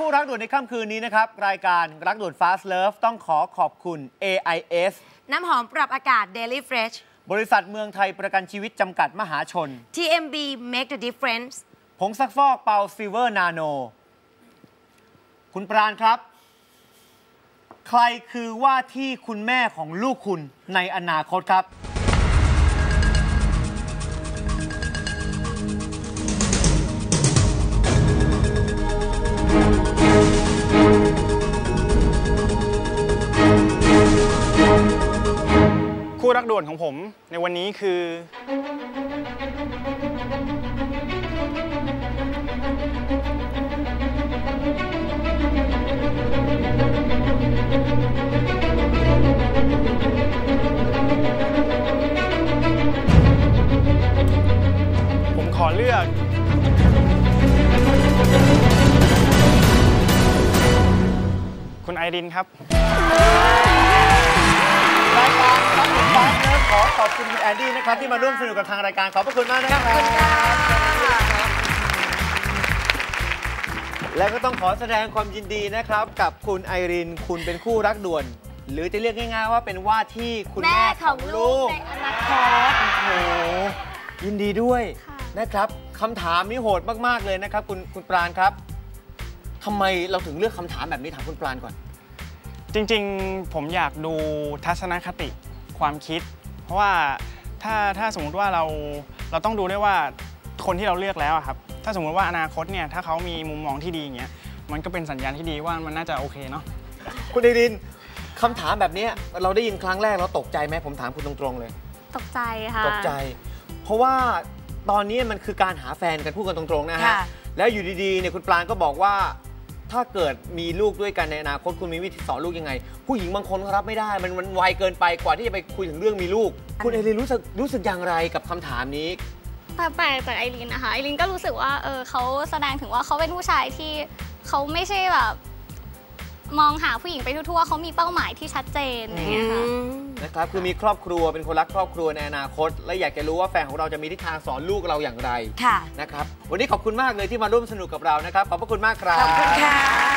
คู่รักด่วนในค่ำคืนนี้นะครับ รายการรักด่วน Fast Love ต้องขอขอบคุณ AIS น้ำหอมปรับอากาศ Daily Fresh บริษัทเมืองไทยประกันชีวิตจำกัดมหาชน TMB Make the Difference ผงซักฟอกเปาซิลเวอร์นาโน คุณปราณครับ ใครคือว่าที่คุณแม่ของลูกคุณในอนาคตครับ รักด่วนของผมในวันนี้คือ ผมขอเลือกคุณไอรินครับ อขอบคุณคุณแอนดี้นะครับที่มาร่วมสนุกกับทางรายการขอบพระคุณมากนะครับแล้วก็ต้องขอแสดงความยินดีนะครับ กับคุณไอรินคุณเป็นคู่รักด่วน หรือจะเรียกง่ายๆว่าเป็นว่าที่คุณแม่แม่ขขอองงลูลูกกในอนาคตโอ้โหยินดีด้วยนะครับคำถามนี้โหดมากๆเลยนะครับ คุณคุณปราณครับทำไมเราถึงเลือกคำถามแบบนี้ถามคุณปราณก่อน จริงๆ ผมอยากดูทัศนคติความคิด เพราะว่าถ้าถ้าสมมุติว่าเราเราต้องดูด้วยว่าคนที่เราเลือกแล้วอะครับ ถ้าสมมุติว่าอนาคตเนี่ยถ้าเขามีมุมมองที่ดีอย่างเงี้ยมันก็เป็นสัญญาณที่ดีว่ามันน่าจะโอเคเนาะคุณไอรินคำถามแบบนี้เราได้ยินครั้งแรกเราตกใจไหมผมถามคุณตรงๆเลย ตกใจค่ะตกใจ เพราะว่าตอนนี้มันคือการหาแฟนกันพูดกันตรงๆนะฮะค่ะแล้วอยู่ดีๆเนี่ยคุณปราณก็บอกว่า ถ้าเกิดมีลูกด้วยกันในอนาคตคุณมีวิธีสอนลูกยังไง ผู้หญิงบางคนเขารับไม่ได้ มันมันไวเกินไปกว่าที่จะไปคุยถึงเรื่องมีลูก คุณเอรินรู้สึกรู้สึกอย่างไรกับคำถามนี้แต่แปลกจากไอรินนะคะไอรินก็รู้สึกว่าเออเขาแสดงถึงว่าเขาเป็นผู้ชายที่เขาไม่ใช่แบบ มองหาผู้หญิงไปทั่วๆเขามีเป้าหมายที่ชัดเจนอย่างเงี้ยค่ะ นะครับคือมีครอบครัวเป็นคนรักครอบครัวในอนาคต และอยากจะรู้ว่าแฟนของเราจะมีทิศทางสอนลูกเราอย่างไรค่ะ นะครับวันนี้ขอบคุณมากเลยที่มาร่วมสนุกกับเรานะครับขอบพระคุณมากครับ ขอบคุณค่ะ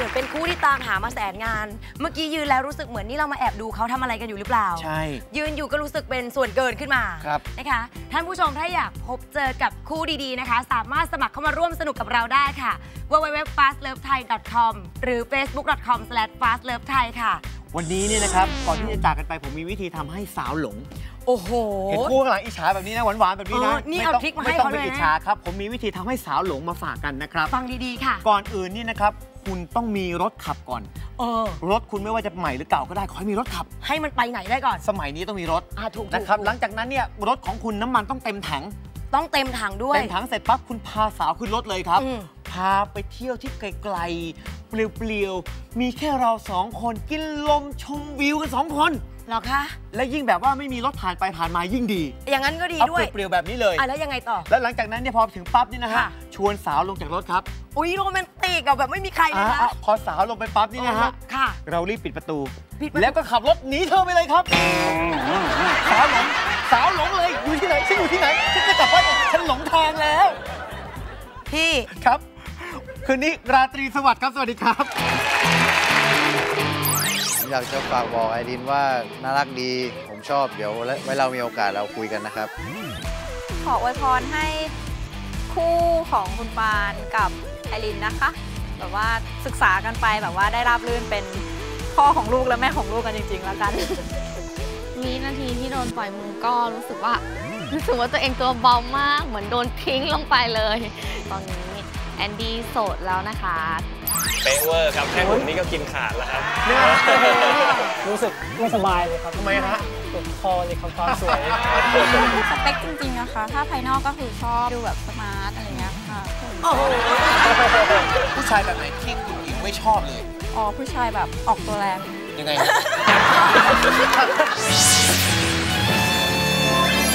มือนเป็นคู่ที่ตามหามาแสนงาน เมื่อกี้ยืนแล้วรู้สึกเหมือนนี่เรามาแอบดูเขาทำอะไรกันอยู่หรือเปล่า ใช่ ยืนอยู่ก็รู้สึกเป็นส่วนเกินขึ้นมา ครับนะคะ ท่านผู้ชมถ้าอยากพบเจอกับคู่ดีๆนะคะ สามารถสมัครเข้ามาร่วมสนุกกับเราได้ค่ะ www.fastlovethai.com หรือ facebook.com/fastlovethai ค่ะ วันนี้เนี่ยนะครับก่อนที่จะจากกันไปผมมีวิธีทำให้สาวหลง โอ้โห เห็นคู่ข้างหลังอิจฉาแบบนี้นะหวานๆแบบนี้นะเออนี่เอาไต้องทริคมาให้ไม่ต้องเขาไปเลยนะ อิจฉาครับ ผมมีวิธีทำให้สาวหลงมาฝากกันนะครับ ฟังดีๆค่ะ ก่อนอื่นนี่นะครับ คุณต้องมีรถขับก่อน เออ รถคุณไม่ว่าจะใหม่หรือเก่าก็ได้ขอให้มีรถขับ ให้มันไปไหนได้ก่อนสมัยนี้ต้องมีรถอ่าถูกๆนะครับถูกหลังจากนั้นเนี่ยรถของคุณน้ำมันต้องเต็มถัง ต้องเต็มถังด้วย เต็มถังเสร็จปั๊บคุณพาสาวขึ้นรถเลยครับ อืม พาไปเที่ยวที่ไกลๆเปลี่ยวๆ มีแค่เราสองคนกินลมชมวิวกันสองคน เหรอคะ และยิ่งแบบว่าไม่มีรถผ่านไปผ่านมายิ่งดี อย่างนั้นก็ดีเอาด้วย เปลี่ยวๆแบบนี้เลยอะแล้วยังไงต่อ แล้วหลังจากนั้นเนี่ยพอถึงปั๊บนี่นะฮะ ค่ะ ชวนสาวลงจากรถครับอุ้ยโรแมนติกอะแบบไม่มีใครเลยอ่านะอะพอสาวลงไปปั๊บนี่นะฮะ ค่ะ เรารีบปิดประตู ปิดประตู แล้วก็ขับรถหนีเธอไปเลยครับ สาวหลง สาวหลงเลย อยู่ที่ไหน ฉันอยู่ที่ไหน ฉันจะกลับบ้านฉันหลงทางแล้ว พี่ ครับ คืนนี้ราตรีสวัสดิ์ครับสวัสดีครับ ผมอยากจะฝากบอกไอรินว่าน่ารักดี ผมชอบเดี๋ยวไว้เรามีโอกาสเราคุยกันนะครับ ขออวยพรให้คู่ของคุณปานกับไอรินนะคะ แบบว่าศึกษากันไปแบบว่าได้ราบรื่นเป็นพ่อของลูกและแม่ของลูกกันจริง ๆ แล้วกันวินาทีที่โดนปล่อยมือก็รู้สึกว่ารู้สึกว่าตัวเองตัวเบามาก เหมือนโดนทิ้งลงไปเลย ตอนนี้ แอนดี้โสดแล้วนะคะ เป๊ะเวอร์ครับแค่ผมนี่ก็กินขาดแล้วครับรู้สึกไม่สบายเลยครับทำไมฮะติดคอเลยครับความสวยสเปคจริงๆนะคะ ถ้าภายนอกก็คือชอบดูแบบสมาร์ทอะไรเงี้ยค่ะโอ้โหผู้ชายแบบไหนที่คุณหญิงไม่ชอบเลย อ๋อ ผู้ชายแบบออกตัวแรง ยังไงฮะ